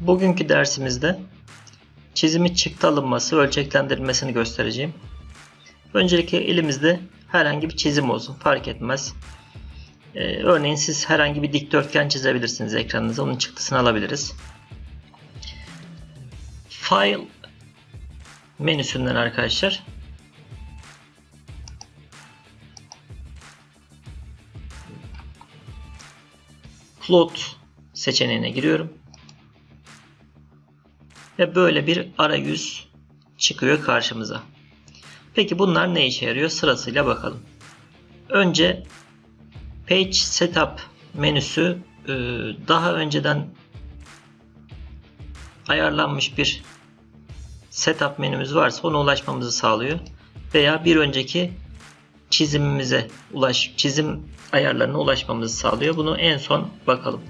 Bugünkü dersimizde çizimi çıktı alınması, ölçeklendirilmesini göstereceğim. Öncelikle elimizde herhangi bir çizim olsun fark etmez. Ee, örneğin siz herhangi bir dikdörtgen çizebilirsiniz ekranınıza. Onun çıktısını alabiliriz. File menüsünden arkadaşlar plot seçeneğine giriyorum. Ve böyle bir arayüz çıkıyor karşımıza. Peki bunlar ne işe yarıyor? Sırasıyla bakalım. Önce Page Setup menüsü e, daha önceden ayarlanmış bir setup menümüz varsa ona ulaşmamızı sağlıyor. Veya bir önceki çizimimize ulaş çizim ayarlarına ulaşmamızı sağlıyor. Bunu en son bakalım.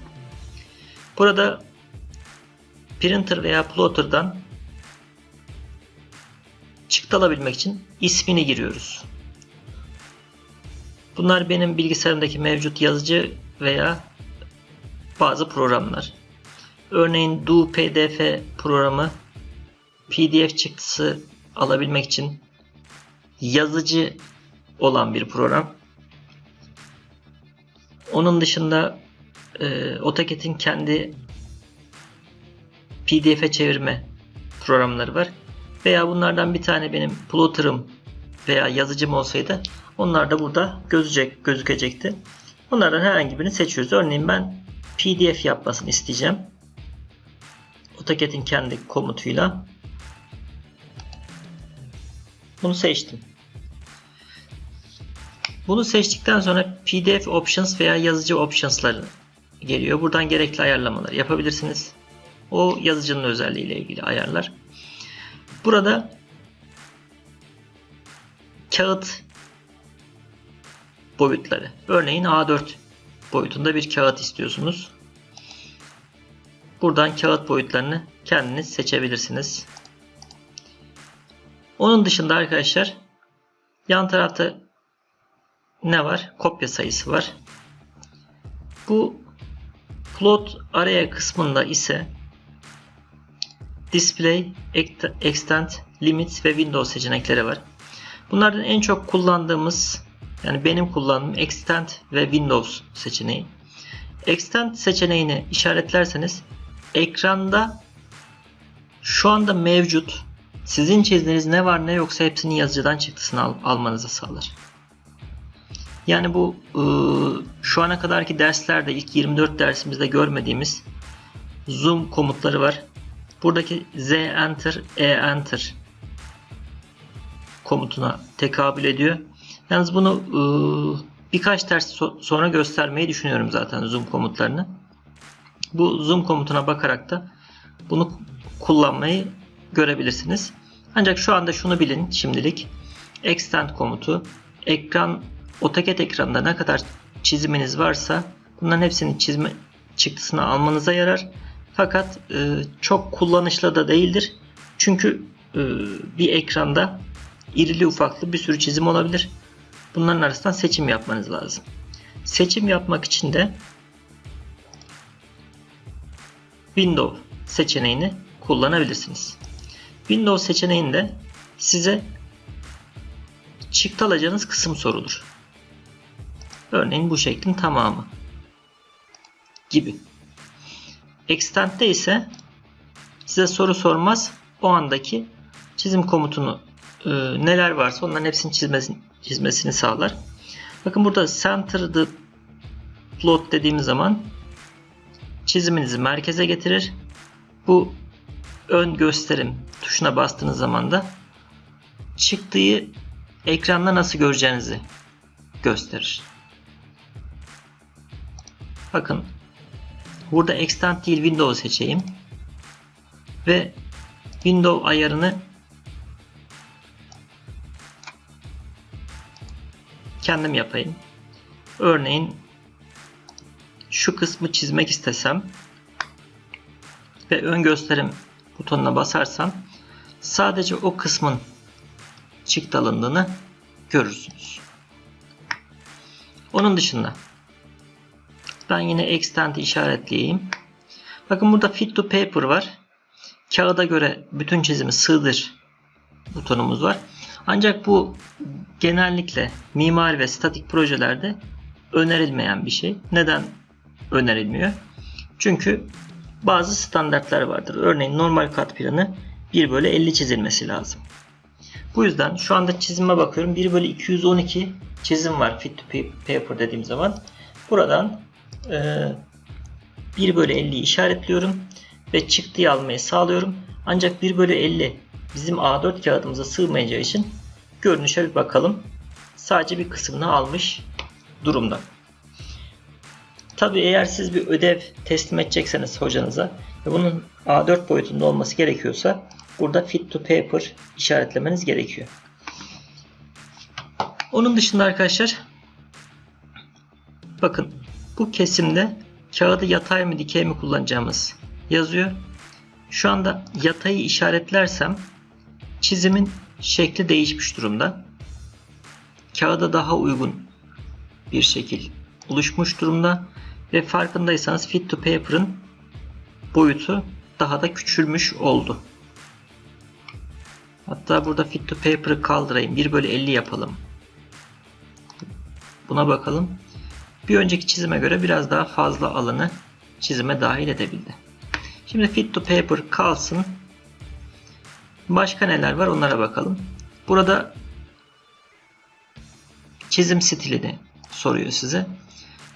Burada printer veya plotter'dan çıktı alabilmek için ismini giriyoruz. Bunlar benim bilgisayarımdaki mevcut yazıcı veya bazı programlar. Örneğin Do PDF programı PDF çıktısı alabilmek için yazıcı olan bir program. Onun dışında e, AutoCAD'in kendi PDF'e çevirme programları var. Veya bunlardan bir tane benim plotter'ım veya yazıcım olsaydı onlar da burada gözecek, gözükecekti. Bunlardan herhangi birini seçiyoruz. Örneğin ben PDF yapmasını isteyeceğim. AutoCAD'in kendi komutuyla bunu seçtim. Bunu seçtikten sonra PDF Options veya yazıcı Options'ları geliyor. Buradan gerekli ayarlamalar yapabilirsiniz. O yazıcının özelliğiyle ilgili ayarlar. Burada kağıt boyutları. Örneğin A4 boyutunda bir kağıt istiyorsunuz. Buradan kağıt boyutlarını kendiniz seçebilirsiniz. Onun dışında arkadaşlar yan tarafta ne var? Kopya sayısı var. Bu plot araya kısmında ise Display, Extend, Limit ve Windows seçenekleri var. Bunlardan en çok kullandığımız yani benim kullandığım Extend ve Windows seçeneği. Extend seçeneğini işaretlerseniz ekranda şu anda mevcut sizin çizdiğiniz ne var ne yoksa hepsini yazıcıdan çıktısını al, almanızı sağlar. Yani bu ıı, şu ana kadarki derslerde ilk 24 dersimizde görmediğimiz zoom komutları var. Buradaki Z enter, E enter komutuna tekabül ediyor. Yalnız bunu ıı, birkaç ders so- sonra göstermeyi düşünüyorum zaten zoom komutlarını. Bu zoom komutuna bakarak da bunu kullanmayı görebilirsiniz. Ancak şu anda şunu bilin şimdilik. Extend komutu ekran AutoCAD ekranında ne kadar çiziminiz varsa bunların hepsini çizme çıktısını almanıza yarar. Fakat e, çok kullanışlı da değildir. Çünkü e, bir ekranda irili ufaklı bir sürü çizim olabilir. Bunların arasından seçim yapmanız lazım. Seçim yapmak için de Windows seçeneğini kullanabilirsiniz. Windows seçeneğinde size çıktı alacağınız kısım sorulur. Örneğin bu şeklin tamamı gibi. Extend'de ise size soru sormaz. O andaki çizim komutunu e, neler varsa onların hepsini çizmesini, çizmesini sağlar. Bakın burada center the plot dediğimiz zaman çiziminizi merkeze getirir. Bu ön gösterim tuşuna bastığınız zaman da çıktığı ekranda nasıl göreceğinizi gösterir. Bakın burada Extend değil Windows seçeyim. Ve Windows ayarını kendim yapayım. Örneğin şu kısmı çizmek istesem ve ön gösterim butonuna basarsam sadece o kısmın çıktı alındığını görürsünüz. Onun dışında ben yine extend işaretleyeyim. Bakın burada fit to paper var. Kağıda göre bütün çizimi sığdır butonumuz var. Ancak bu genellikle mimari ve statik projelerde önerilmeyen bir şey. Neden önerilmiyor? Çünkü bazı standartlar vardır. Örneğin normal kat planı 1 bölü 50 çizilmesi lazım. Bu yüzden şu anda çizime bakıyorum. 1 bölü 212 çizim var fit to paper dediğim zaman. Buradan e, 1 bölü 50'yi işaretliyorum ve çıktıyı almayı sağlıyorum. Ancak 1 bölü 50 bizim A4 kağıdımıza sığmayacağı için görünüşe bir bakalım. Sadece bir kısmını almış durumda. Tabi eğer siz bir ödev teslim edecekseniz hocanıza ve bunun A4 boyutunda olması gerekiyorsa burada fit to paper işaretlemeniz gerekiyor. Onun dışında arkadaşlar bakın bu kesimde kağıdı yatay mı dikey mi kullanacağımız yazıyor. Şu anda yatayı işaretlersem çizimin şekli değişmiş durumda. Kağıda daha uygun bir şekil oluşmuş durumda ve farkındaysanız fit to paper'ın boyutu daha da küçülmüş oldu. Hatta burada fit to paper'ı kaldırayım. 1 bölü 50 yapalım. Buna bakalım. Bir önceki çizime göre biraz daha fazla alanı çizime dahil edebildi. Şimdi fit to paper kalsın. Başka neler var onlara bakalım. Burada çizim stilini soruyor size.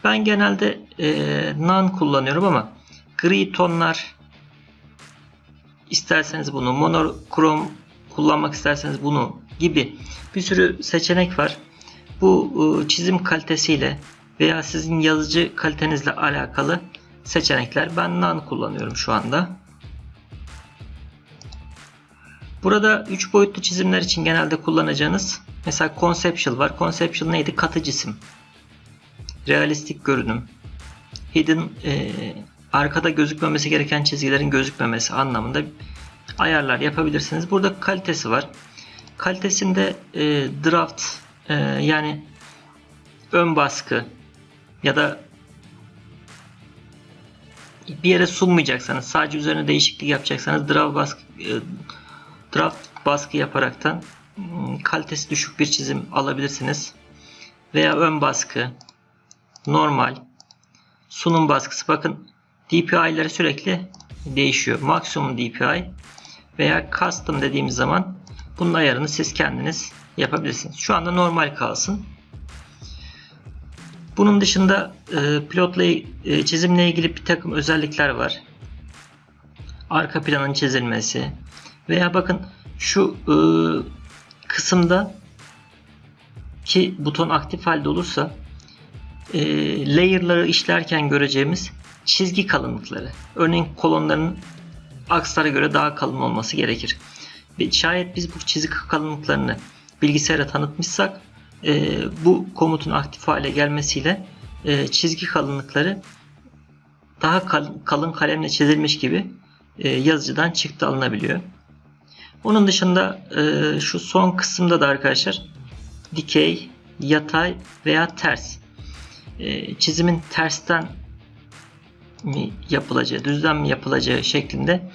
Ben genelde e, non kullanıyorum ama gri tonlar isterseniz bunu monokrom kullanmak isterseniz bunu gibi bir sürü seçenek var. Bu e, çizim kalitesiyle veya sizin yazıcı kalitenizle alakalı seçenekler. Ben non kullanıyorum şu anda. Burada 3 boyutlu çizimler için genelde kullanacağınız mesela conceptual var. Conceptual neydi? Katı cisim. Realistik görünüm. Hidden e, arkada gözükmemesi gereken çizgilerin gözükmemesi anlamında ayarlar yapabilirsiniz. Burada kalitesi var. Kalitesinde e, draft e, yani ön baskı ya da bir yere sunmayacaksanız sadece üzerine değişiklik yapacaksanız draft baskı e, draft baskı yaparaktan ıı, kalitesi düşük bir çizim alabilirsiniz. Veya ön baskı normal sunum baskısı bakın DPI'leri sürekli değişiyor. Maksimum DPI veya custom dediğimiz zaman bunun ayarını siz kendiniz yapabilirsiniz. Şu anda normal kalsın. Bunun dışında e, pilotla e, çizimle ilgili bir takım özellikler var. Arka planın çizilmesi veya bakın şu e, kısımda ki buton aktif halde olursa e, layer'ları işlerken göreceğimiz çizgi kalınlıkları. Örneğin kolonların akslara göre daha kalın olması gerekir. Ve şayet biz bu çizgi kalınlıklarını bilgisayara tanıtmışsak e, bu komutun aktif hale gelmesiyle e, çizgi kalınlıkları daha kalın, kalemle çizilmiş gibi e, yazıcıdan çıktı alınabiliyor. Onun dışında şu son kısımda da arkadaşlar dikey, yatay veya ters çizimin tersten mi yapılacağı, düzden mi yapılacağı şeklinde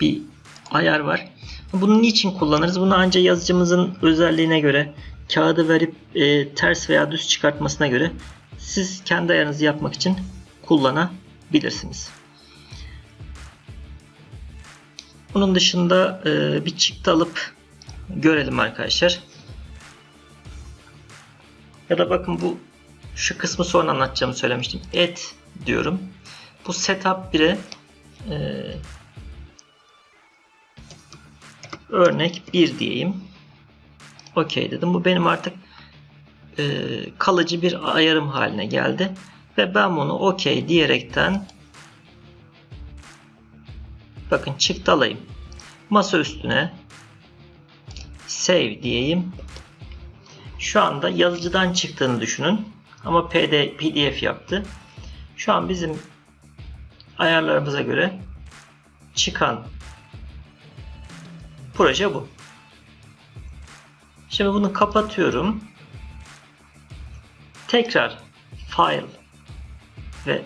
bir ayar var. Bunu niçin kullanırız? Bunu ancak yazıcımızın özelliğine göre kağıdı verip e, ters veya düz çıkartmasına göre siz kendi ayarınızı yapmak için kullanabilirsiniz. Bunun dışında e, bir çıktı alıp görelim arkadaşlar. Ya da bakın bu şu kısmı sonra anlatacağımı söylemiştim. Et diyorum. Bu setup 1'e e, örnek 1 diyeyim. OK dedim. Bu benim artık e, kalıcı bir ayarım haline geldi. Ve ben bunu OK diyerekten bakın çıktı alayım. Masa üstüne save diyeyim. Şu anda yazıcıdan çıktığını düşünün. Ama PD, PDF yaptı. Şu an bizim ayarlarımıza göre çıkan proje bu. Şimdi bunu kapatıyorum. Tekrar file ve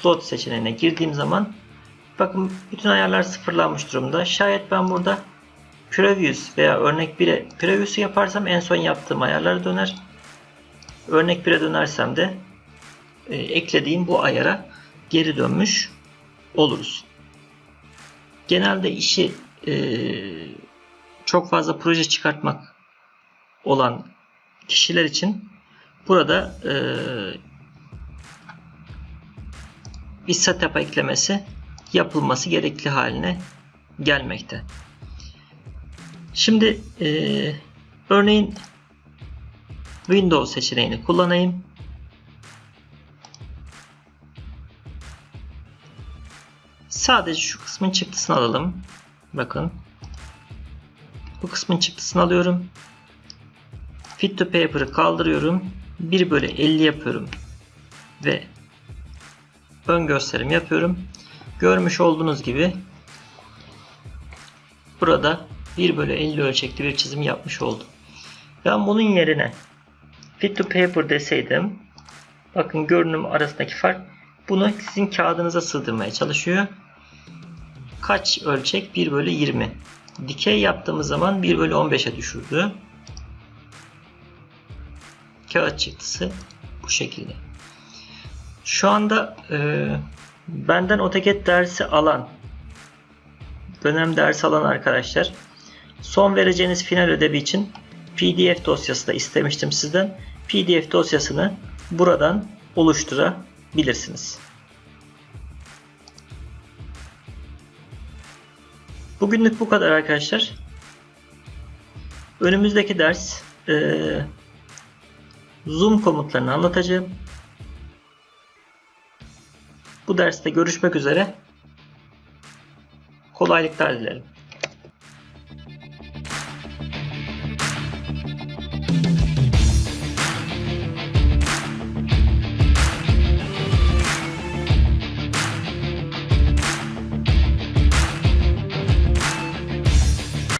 float seçeneğine girdiğim zaman bakın bütün ayarlar sıfırlanmış durumda. Şayet ben burada Previous veya örnek 1'e Previous'u yaparsam en son yaptığım ayarlara döner. Örnek 1'e dönersem de e, eklediğim bu ayara geri dönmüş oluruz. Genelde işi e, çok fazla proje çıkartmak olan kişiler için burada e, bir setup eklemesi yapılması gerekli haline gelmekte. Şimdi e, örneğin Windows seçeneğini kullanayım. Sadece şu kısmın çıktısını alalım. Bakın. Bu kısmın çıktısını alıyorum. Fit to paper'ı kaldırıyorum. 1 bölü 50 yapıyorum. Ve ön gösterim yapıyorum. Görmüş olduğunuz gibi burada 1 bölü 50 ölçekli bir çizim yapmış oldum. Ben bunun yerine fit to paper deseydim bakın görünüm arasındaki fark bunu sizin kağıdınıza sığdırmaya çalışıyor. Kaç ölçek? 1 bölü 20. Dikey yaptığımız zaman 1 bölü 15'e düşürdü. Kağıt çıktısı bu şekilde. Şu anda e, benden AutoCAD dersi alan dönem dersi alan arkadaşlar son vereceğiniz final ödevi için PDF dosyası da istemiştim sizden. PDF dosyasını buradan oluşturabilirsiniz. Bugünlük bu kadar arkadaşlar. Önümüzdeki ders e, Zoom komutlarını anlatacağım. Bu derste görüşmek üzere. Kolaylıklar dilerim.